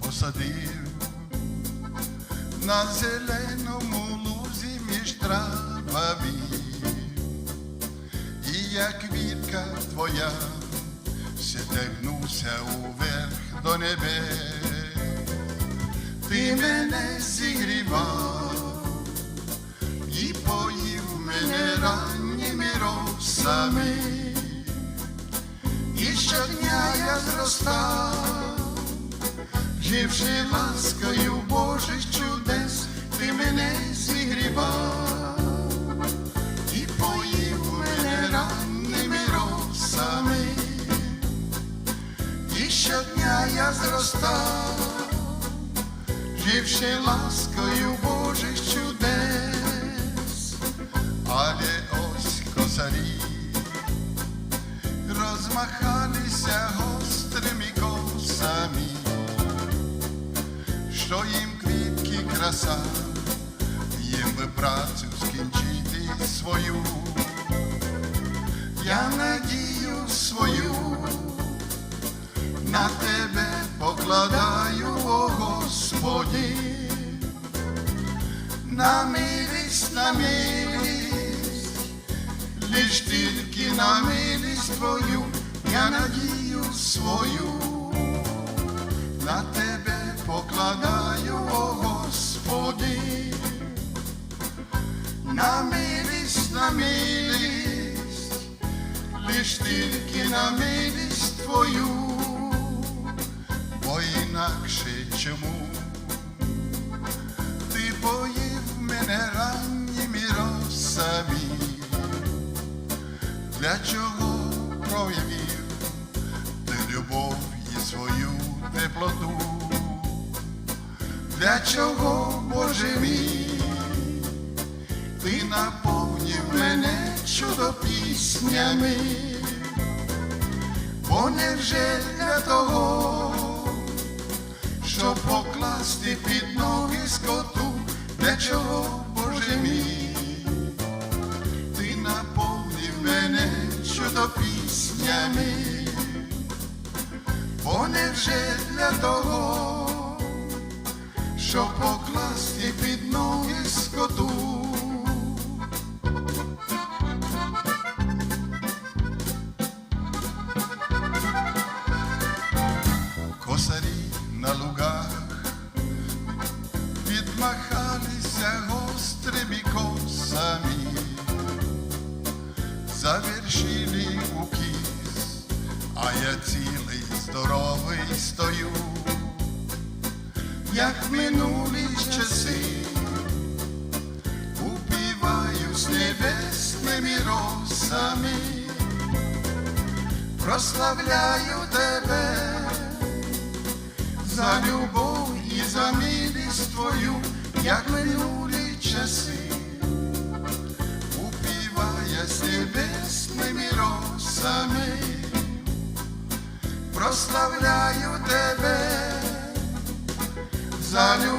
посадив на зеленому лузі між травами, і як вітка твоя сетегнувся уверх до небес, ти мене зігрівав і поїв мене ранніми росами, і щодня я зростав, живши ласкою Божих чудес, ти мене зігрівав і поїв мене ранніми росами, і щодня я зростав, живши ласкою Божих чудес, але ось косарі розмахалися гострими що їм квітки краса, їм би працю скінчити свою, я надію свою, на тебе покладаю, о Господі, на милість, на милість, лиш тільки на милість твою, я надію свою, на тебе покладаю, о Господи, на милість, на милість, лиш тільки на милість твою, бо інакше чому? Ти поїв мене ранніми росами, для чого проявив для чого, Боже мій, ти наповнив мене чудопіснями, бо невже для того, щоб покласти під ноги скоту, для чого, Боже мій, ти наповнив мене чудопіснями, бо невже для того, щоб покласти під ноги скоту. Косарі на лугах відмахалися гострими косами, завершили укіс, а я цілий здоровий стою, як минулі часи, упіваю з небесними росами, прославляю тебе за любов і за милість твою, як минулі часи, упіває з небесними росами, прославляю тебе за